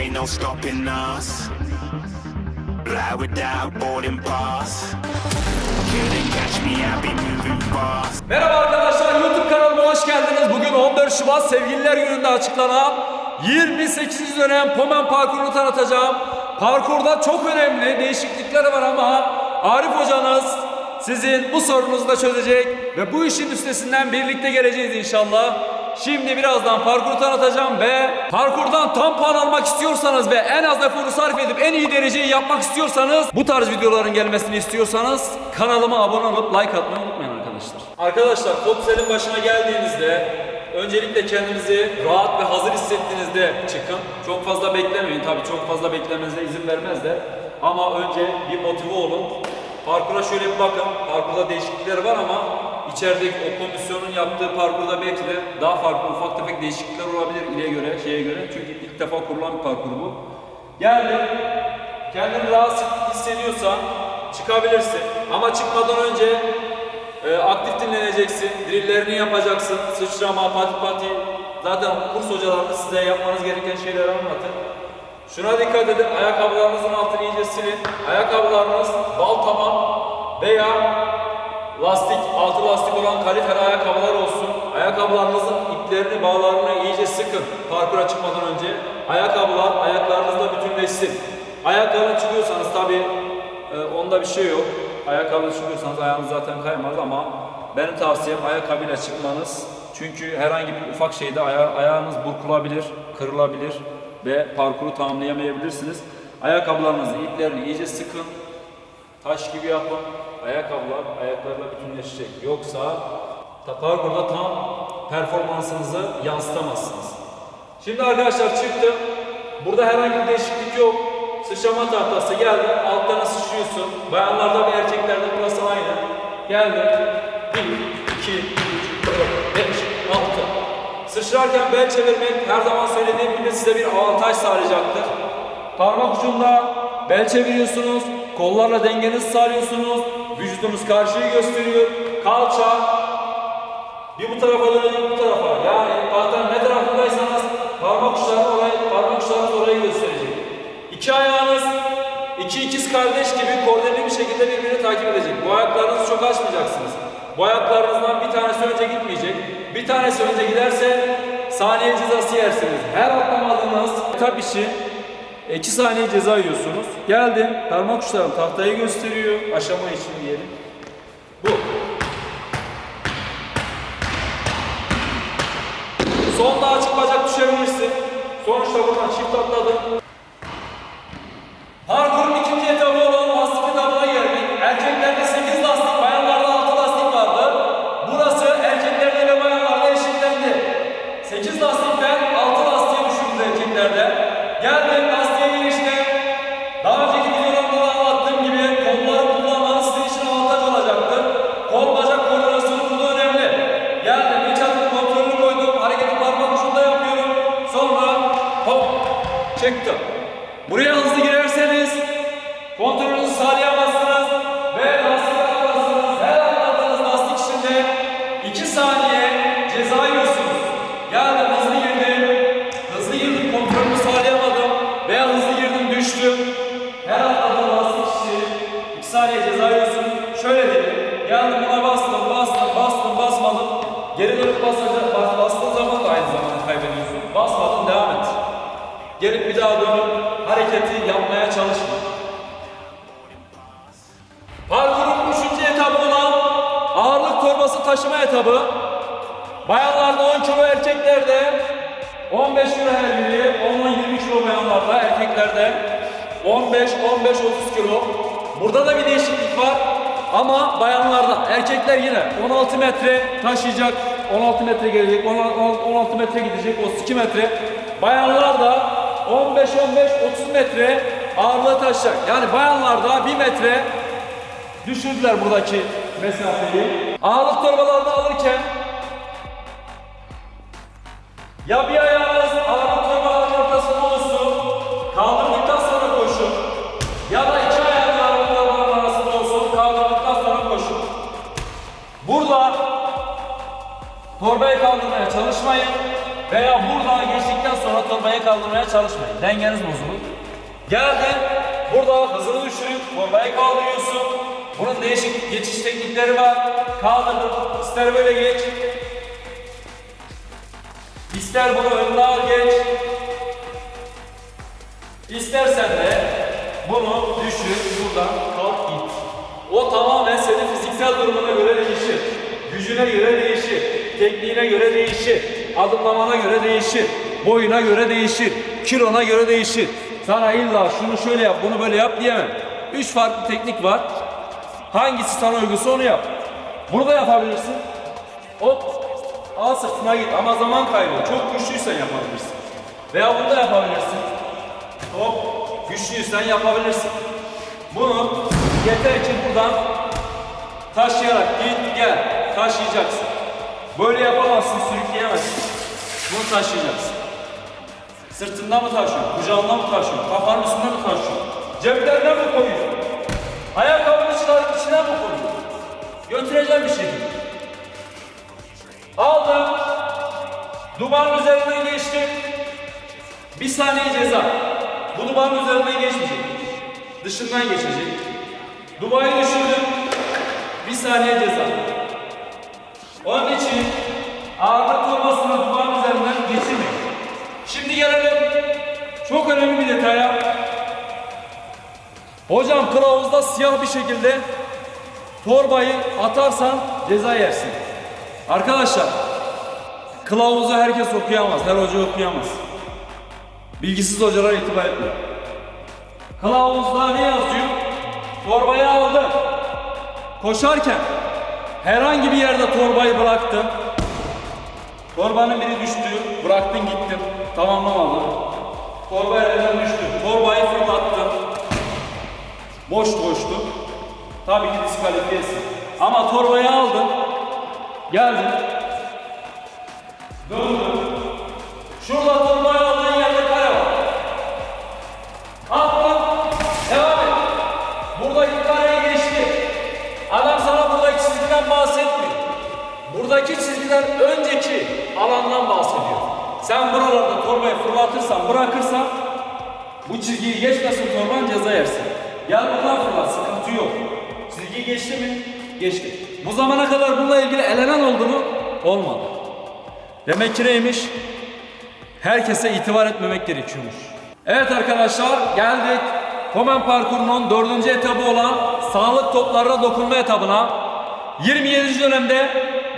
ain't no stopping us. Fly without boarding pass. Couldn't catch me, I'll be moving fast. Merhaba arkadaşlar YouTube kanalıma hoş geldiniz. Bugün 14 Şubat Sevgililer Günü'nde açıklanan 28. dönem Pomen parkurunu tanıtacağım. Parkurda çok önemli değişiklikler var ama Arif hocanız sizin bu sorunuzu da çözecek ve bu işin üstesinden birlikte geleceğiz inşallah. Şimdi birazdan parkuru tanıtacağım ve parkurdan tam puan almak istiyorsanız ve en az eforu sarf edip en iyi dereceyi yapmak istiyorsanız bu tarz videoların gelmesini istiyorsanız kanalıma abone olup like atmayı unutmayın arkadaşlar. Arkadaşlar Foxel'in başına geldiğinizde öncelikle kendinizi rahat ve hazır hissettiğinizde çıkın. Çok fazla beklemeyin. Tabii çok fazla beklemenize izin vermezler. Ama önce bir motive olun. Parkura şöyle bir bakın. Parkurda değişiklikler var ama içerideki o komisyonun yaptığı parkurda belki de daha farklı ufak tefek değişiklikler olabilir ileye göre, şeye göre. Çünkü ilk defa kurulan bir parkur bu. Geldi. Kendini rahatsız hissediyorsan çıkabilirsin. Ama çıkmadan önce e, aktif dinleneceksin, drillerini yapacaksın, sıçrama, pati pati. Zaten kurs hocalarımız size yapmanız gereken şeyleri anlatır. Şuna dikkat edin, ayakkabılarınızın altını iyice silin. Ayakkabılarınız bal taban veya lastik, altı lastik olan kalifer ayakkabılar olsun. Ayakkabılarınızın iplerini, bağlarını iyice sıkın parkura çıkmadan önce. Ayakkabılar ayaklarınızla bütünleşsin. Ayakkabı çıkıyorsanız tabii ee, onda bir şey yok. Ayakkabıyla çıkıyorsanız ayağınız zaten kaymaz ama benim tavsiyem ayakkabıyla çıkmanız. Çünkü herhangi bir ufak şeyde aya- ayağınız burkulabilir, kırılabilir ve parkuru tamamlayamayabilirsiniz. Ayakkabılarınızı, iplerini iyice sıkın. Taş gibi yapın. Ayakkabılar ayaklarla bütünleşecek. Yoksa parkurda tam performansınızı yansıtamazsınız. Şimdi arkadaşlar çıktım. Burada herhangi bir değişiklik yok. Sıçrama tahtası geldi. Alttan sıçrıyorsun. Bayanlarda ve erkeklerde burası aynı. Geldi. 1, 2, 3, 4, 5, 6. Sıçrarken bel çevirmek her zaman söylediğim gibi size bir avantaj sağlayacaktır. Parmak ucunda bel çeviriyorsunuz. Kollarla dengenizi sağlıyorsunuz. Vücudunuz karşıyı gösteriyor. Kalça bir bu tarafa dönecek bu tarafa. Yani tahtanın ne tarafındaysanız parmak uçları orayı, parmak uçlarınız orayı gösterecek. İki ayağınız iki ikiz kardeş gibi koordineli bir şekilde birbirini takip edecek. Bu ayaklarınızı çok açmayacaksınız. Bu ayaklarınızdan bir tanesi önce gitmeyecek. Bir tanesi önce giderse saniye cezası yersiniz. Her atlamadığınız etap için 2 saniye ceza yiyorsunuz. Geldim. Parmak uçlarım tahtayı gösteriyor. Aşama için diyelim. Bu. Son daha açık bacak düşebilirsin. Sonuçta buradan çift atladın. Buraya hızlı girerseniz kontrolünüzü sağlayamazsınız ve lastik atlarsınız. Her atladığınız lastik içinde 2 saniye ceza yiyorsunuz. Geldim hızlı girdim. Hızlı girdim kontrolümü sağlayamadım veya hızlı girdim düştüm. Her atladığım lastik için 2 saniye ceza yiyorsun. Şöyle dedim. Geldim buna bastım, bastım, bastım, basmadım. Geri dönüp basacak, bas, bastığın zaman da aynı zamanda kaybediyorsun. Basmadın devam et. Gelip bir daha dönüp hareketi yapmaya çalışma. Parkurun üçüncü etabı olan ağırlık torbası taşıma etabı. Bayanlarda 10 kilo, erkeklerde 15 kilo her biri, 10-20 kilo bayanlarda, erkeklerde 15, 15, 30 kilo. Burada da bir değişiklik var. Ama bayanlarda, erkekler yine 16 metre taşıyacak, 16 metre gelecek, 16 metre gidecek, 32 metre. Bayanlar da 15, 15, 30 metre ağırlığı taşıyacak. Yani bayanlarda 1 metre düşürdüler buradaki mesafeyi. Ağırlık torbalarını alırken ya bir ayağınız ağırlık torbalarının ortasında olsun, kaldırdıktan sonra koşun. Ya da iki ayağınız ağırlık torbalarının arasında olsun, kaldırdıktan sonra koşun. Burada torbayı kaldırmaya çalışmayın. Veya buradan geçtikten sonra torbayı kaldırmaya çalışmayın. Dengeniz bozulur. Geldin, burada hızını düşürüp torbayı kaldırıyorsun. Bunun değişik geçiş teknikleri var. Kaldırdım, ister böyle geç, ister bunu önüne al geç, İstersen de bunu düşür, buradan kalk git. O tamamen senin fiziksel durumuna göre değişir. Gücüne göre değişir. Tekniğine göre değişir. Adımlamana göre değişir. Boyuna göre değişir. Kilona göre değişir. Sana illa şunu şöyle yap, bunu böyle yap diyemem. Üç farklı teknik var. Hangisi sana uygunsa onu yap. Bunu da yapabilirsin. Hop. Al sırtına git ama zaman kaybı. Çok güçlüysen yapabilirsin. Veya bunu da yapabilirsin. Hop, güçlüysen yapabilirsin. Bunu yeter ki buradan taşıyarak git gel, taşıyacaksın. Böyle yapamazsın, sürükleyemezsin. Bunu taşıyacaksın. Sırtında mı taşıyorsun, kucağında mı taşıyorsun, kafanın üstünde mi taşıyorsun, ceplerine mi koyuyorsun, ayakkabını çıkarıp içine mi koyuyorsun? Götüreceğim bir şey. Aldım, dumanın üzerinden geçtim, bir saniye ceza. Bu dumanın üzerinden geçmeyecek. Dışından geçecek. Dubayı düşürdüm. Bir saniye ceza. Onun için ağırlık torbasını dumanın üzerinden geçirmeyin. Şimdi gelelim çok önemli bir detaya. Hocam kılavuzda siyah bir şekilde torbayı atarsan ceza yersin. Arkadaşlar kılavuzu herkes okuyamaz. Her hoca okuyamaz. Bilgisiz hocalar itibar etmiyor. Kılavuzda ne yazıyor? Torbayı aldım. Koşarken herhangi bir yerde torbayı bıraktım. Torbanın biri düştü. Bıraktın gittim. Tamamlamadım. Torba elinden düştü. Torbayı fırlattım. Boş koştu. Tabii ki diskalifiyesin. Ama torbayı aldın. Geldin. Döndün. Şurada Buradaki çizgiden önceki alandan bahsediyor. Sen buralarda torbayı fırlatırsan, bırakırsan bu çizgiyi geçmesin torban ceza yersin. Gel buradan fırlat, sıkıntı yok. Çizgiyi geçti mi? Geçti. Bu zamana kadar bununla ilgili elenen oldu mu? Olmadı. Demek ki neymiş? herkese itibar etmemek gerekiyormuş. Evet arkadaşlar geldik Komen parkurunun dördüncü etabı olan sağlık toplarına dokunma etabına. 27. dönemde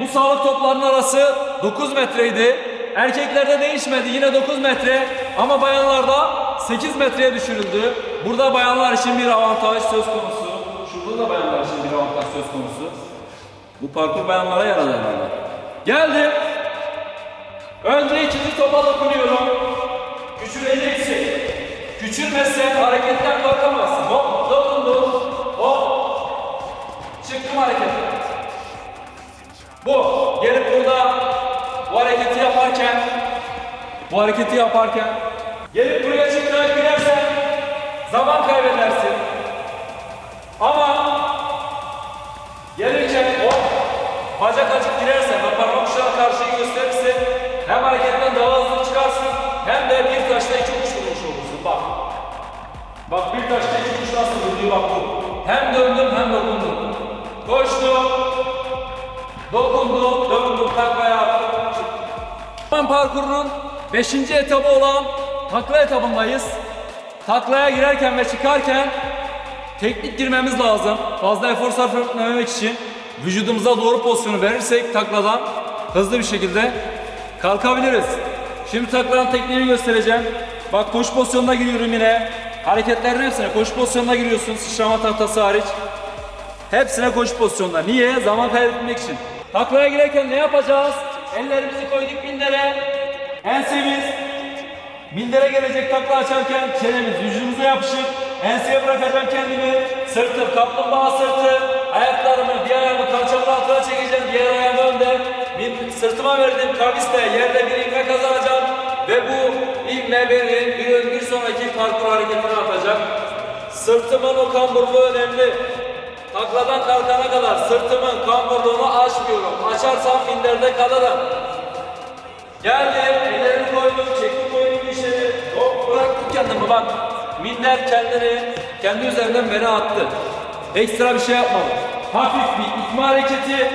bu sağlık toplarının arası 9 metreydi. Erkeklerde değişmedi yine 9 metre ama bayanlarda 8 metreye düşürüldü. Burada bayanlar için bir avantaj söz konusu. Şurada da bayanlar için bir avantaj söz konusu. Bu parkur bayanlara yaradı herhalde. Geldi. Önce ikinci topa dokunuyorum. Küçüleceksin. Küçülmezsen hareketten kalkamazsın. Hop, dokundum. Hop. Çıktım hareketten. Bu. Gelip burada bu hareketi yaparken bu hareketi yaparken gelip buraya çıkarak girersen zaman kaybedersin. Ama Gelirken o bacak açık girerse ve parmak uçlarına karşıyı gösterirse hem hareketten daha hızlı çıkarsın hem de bir taşla iki kuş vurmuş olursun. Bak. Bak bir taşla iki kuş nasıl vurduğu bak bu. Hem döndüm hem dokundum. Koştum. Dokundum, döndüm, takla yaptım. çıktım. parkurunun 5. etabı olan takla etabındayız. Taklaya girerken ve çıkarken Teknik girmemiz lazım. Fazla efor sarf etmemek için vücudumuza doğru pozisyonu verirsek takladan hızlı bir şekilde kalkabiliriz. Şimdi taklanın tekniğini göstereceğim. Bak koşu pozisyonuna giriyorum yine. Hareketlerin hepsine koşu pozisyonuna giriyorsun sıçrama tahtası hariç. Hepsine koşu pozisyonunda. Niye? Zaman kaybetmek için. Taklaya girerken ne yapacağız? Ellerimizi koyduk mindere. Ensemiz Mindere gelecek takla açarken çenemiz vücudumuza yapışık. Enseye bırakacağım kendimi. Sırtım kaplumbağa sırtı. Ayaklarımı bir ayağımı kalçamın altına çekeceğim. Diğer ayağımı önde. Bir sırtıma verdiğim kavisle yerde bir ivme kazanacağım. Ve bu ivme beni bir, ön- bir sonraki parkur hareketine atacak. Sırtımın o kamburluğu önemli. Takladan kalkana kadar sırtımın kamburluğunu açmıyorum. Açarsam minderde kalırım. Geldim, ellerimi koydum, çektim koydum işleri. Hop bıraktım kendimi bak. Minder kendini, kendi üzerinden beni attı. Ekstra bir şey yapmadım. Hafif bir itme hareketi,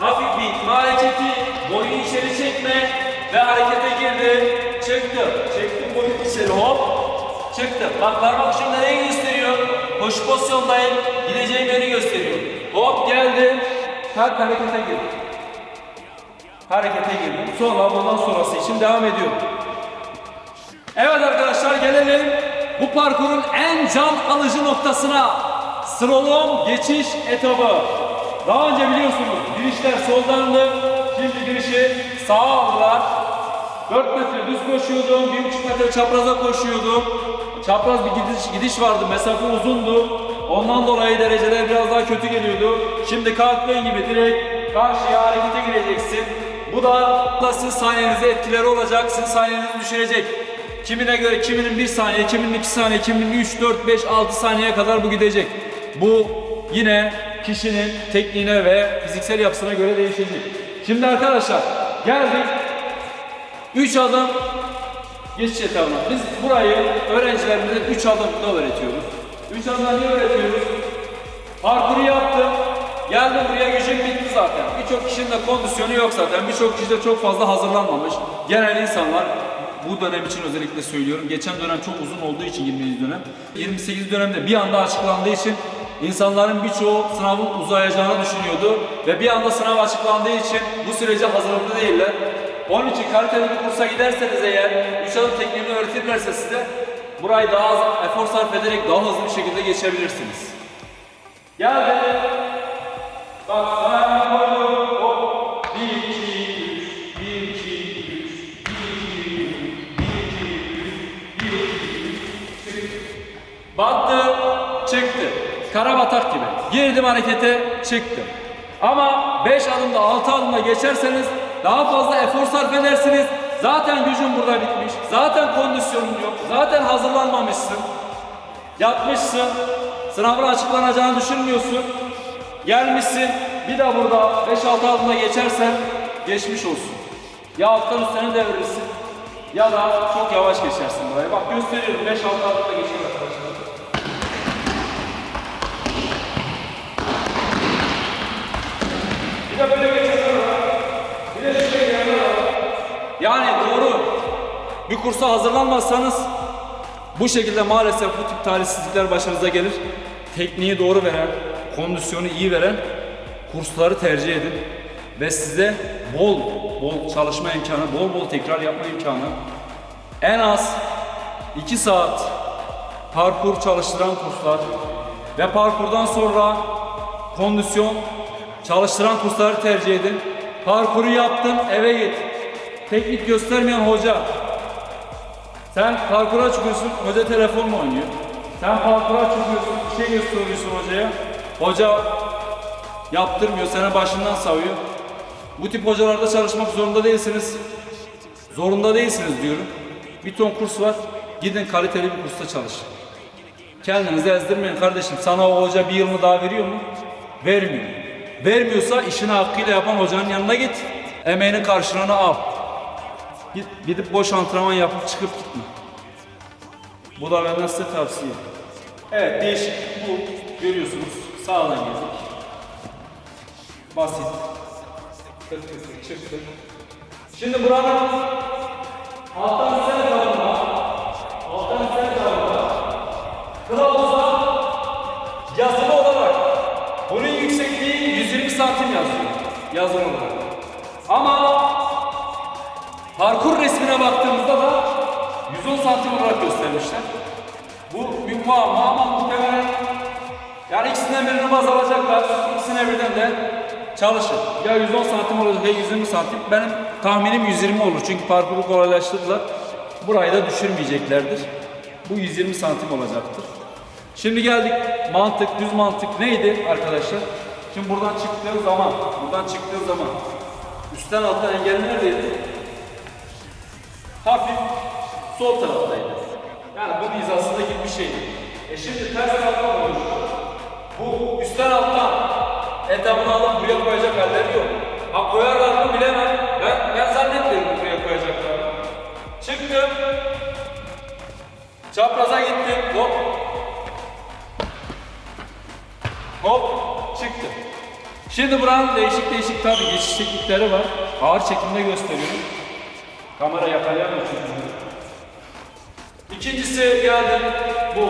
hafif bir itme hareketi, boyu içeri çekme ve harekete girdi. Çektim, çektim boyu içeri hop. Çıktım. Bak parmak ucumda neye gidiyorsun? Koşu pozisyondayım. Gideceğim yeri gösteriyor. Hop geldi. Kalk harekete girdi. Harekete girdim. Sonra bundan sonrası için devam ediyorum. Evet arkadaşlar gelelim bu parkurun en can alıcı noktasına. Slalom geçiş etabı. Daha önce biliyorsunuz girişler soldandı. Şimdi girişi sağa aldılar. 4 metre düz koşuyordum, 1,5 metre çapraza koşuyordum. Çapraz bir gidiş, gidiş vardı, mesafe uzundu. Ondan dolayı dereceler biraz daha kötü geliyordu. Şimdi kalktığın gibi direkt karşıya harekete gireceksin. Bu da sizin saniyenize etkileri olacak, sizin saniyenizi düşürecek. Kimine göre kiminin 1 saniye, kiminin 2 saniye, kiminin 3, 4, 5, 6 saniyeye kadar bu gidecek. Bu yine kişinin tekniğine ve fiziksel yapısına göre değişecek. Şimdi arkadaşlar geldik 3 adım geçiş etabına. Biz burayı öğrencilerimize 3 adımda öğretiyoruz. 3 adımda niye öğretiyoruz? Parkuru yaptım. Geldim buraya gücüm bitti zaten. Birçok kişinin de kondisyonu yok zaten. Birçok kişi de çok fazla hazırlanmamış. Genel insanlar bu dönem için özellikle söylüyorum. Geçen dönem çok uzun olduğu için 27 dönem. 28 dönemde bir anda açıklandığı için insanların birçoğu sınavın uzayacağını düşünüyordu. Ve bir anda sınav açıklandığı için bu sürece hazırlıklı değiller. Onun için kaliteli bir kursa giderseniz eğer 3 adım tekniğini öğretirlerse size burayı daha az efor sarf ederek daha hızlı bir şekilde geçebilirsiniz. Geldi. Bak sana koydum. Hop. 1, 2, 3, 1, 2, 3, 1, 2, 3, 1, 2, 3, 1, 2, 3, Battı, çıktı. Karabatak gibi. Girdim harekete, çıktı. Ama 5 adımda 6 adımda geçerseniz daha fazla efor sarf edersiniz. Zaten gücün burada bitmiş. Zaten kondisyonun yok. Zaten hazırlanmamışsın. Yapmışsın. Sınavın açıklanacağını düşünmüyorsun. Gelmişsin. Bir de burada 5-6 adımda geçersen geçmiş olsun. Ya alttan üstüne devirirsin. Ya da çok yavaş geçersin burayı. Bak gösteriyorum 5-6 adımda geçiyor arkadaşlar. Bir de böyle geçenler var. Bir de şöyle gidenler var. Yani doğru bir kursa hazırlanmazsanız bu şekilde maalesef bu tip talihsizlikler başınıza gelir. Tekniği doğru veren, kondisyonu iyi veren kursları tercih edin. Ve size bol bol çalışma imkanı, bol bol tekrar yapma imkanı, en az 2 saat parkur çalıştıran kurslar ve parkurdan sonra kondisyon çalıştıran kursları tercih edin. Parkuru yaptın eve git. Teknik göstermeyen hoca. Sen parkura çıkıyorsun, hoca telefonla oynuyor. Sen parkura çıkıyorsun, bir şey gösteriyorsun hocaya. Hoca yaptırmıyor, sana başından savuyor. Bu tip hocalarda çalışmak zorunda değilsiniz. Zorunda değilsiniz diyorum. Bir ton kurs var. Gidin kaliteli bir kursta çalışın. Kendinizi ezdirmeyin kardeşim. Sana o hoca bir yılını daha veriyor mu? Vermiyor. Vermiyorsa işini hakkıyla yapan hocanın yanına git. Emeğinin karşılığını al. Git, gidip boş antrenman yapıp çıkıp gitme. Bu da benden size tavsiye. Evet değişiklik bu. Görüyorsunuz. Sağdan geldik. Basit. Tık tık tık çıktık. Şimdi buranın alttan sen tarafına alttan sen tarafına kılavuza yazılı olarak bunun yüksekliği 120 santim yazıyor. Yazılı olarak. Ama parkur resmine baktığımızda da 110 santim olarak göstermişler. Bu bir muamma ama muhtemelen yani ikisinden birini baz alacaklar. İkisine birden de çalışın. Ya 110 santim olacak ya 120 santim. Benim tahminim 120 olur. Çünkü parkuru kolaylaştırdılar. Burayı da düşürmeyeceklerdir. Bu 120 santim olacaktır. Şimdi geldik mantık, düz mantık neydi arkadaşlar? Şimdi buradan çıktığım zaman, buradan çıktığım zaman üstten alttan engel neredeydi? Hafif sol taraftaydı. Yani bu hizasında gibi bir şeydi. E şimdi ters taraftan oluyor. Bu üstten alttan etabını alıp buraya koyacak halleri yok. Ha koyarlar mı bilemem. Ben, ben zannetmiyorum buraya koyacaklar. Çıktım. Çapraza gittin. Hop. Hop. Çıktı. Şimdi buranın değişik değişik tabi geçiş teknikleri var. Ağır çekimde gösteriyorum. Kamera yakalayamıyor çünkü. İkincisi geldi. Bu.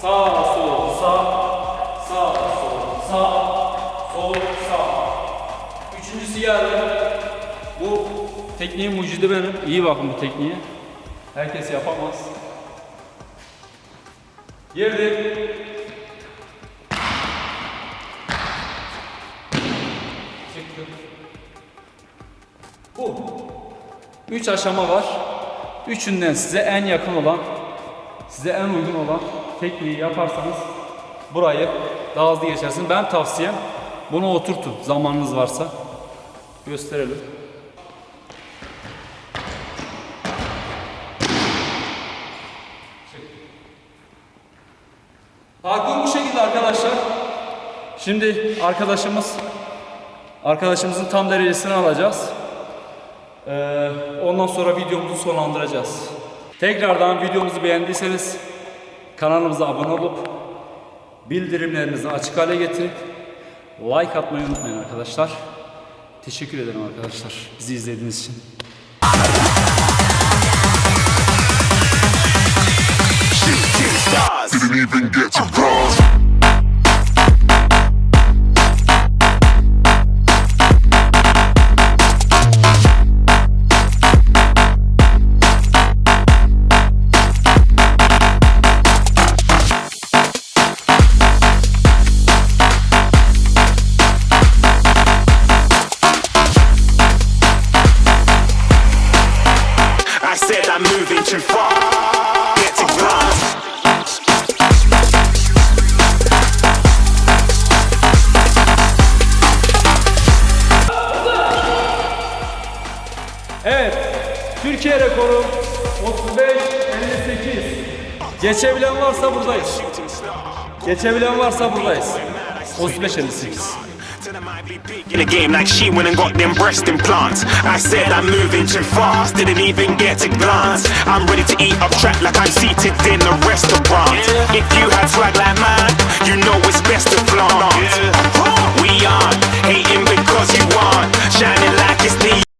Sağ, sol, sağ. Sağ, sol, sağ. Sol, sağ. Üçüncüsü geldi. Bu tekniğin mucidi benim. İyi bakın bu tekniğe. Herkes yapamaz. Girdi. 3 aşama var. Üçünden size en yakın olan, size en uygun olan tekniği yaparsanız burayı daha hızlı geçersiniz. Ben tavsiyem bunu oturtun zamanınız varsa. Gösterelim. Parkur bu şekilde arkadaşlar. Şimdi arkadaşımız arkadaşımızın tam derecesini alacağız. Ee, ondan sonra videomuzu sonlandıracağız. Tekrardan videomuzu beğendiyseniz kanalımıza abone olup bildirimlerinizi açık hale getirip like atmayı unutmayın arkadaşlar. Teşekkür ederim arkadaşlar bizi izlediğiniz için. Didn't even get to bronze. Geçebilen varsa buradayız. Geçebilen varsa buradayız. 35 58. Tell them I be big in the game like she went and got them breast implants. I said I'm moving too fast, didn't even get to glance. I'm ready to eat up track like I'm seated in a restaurant. If you had swag like mine, you know it's best to flaunt. We aren't hating because you aren't shining like it's neon.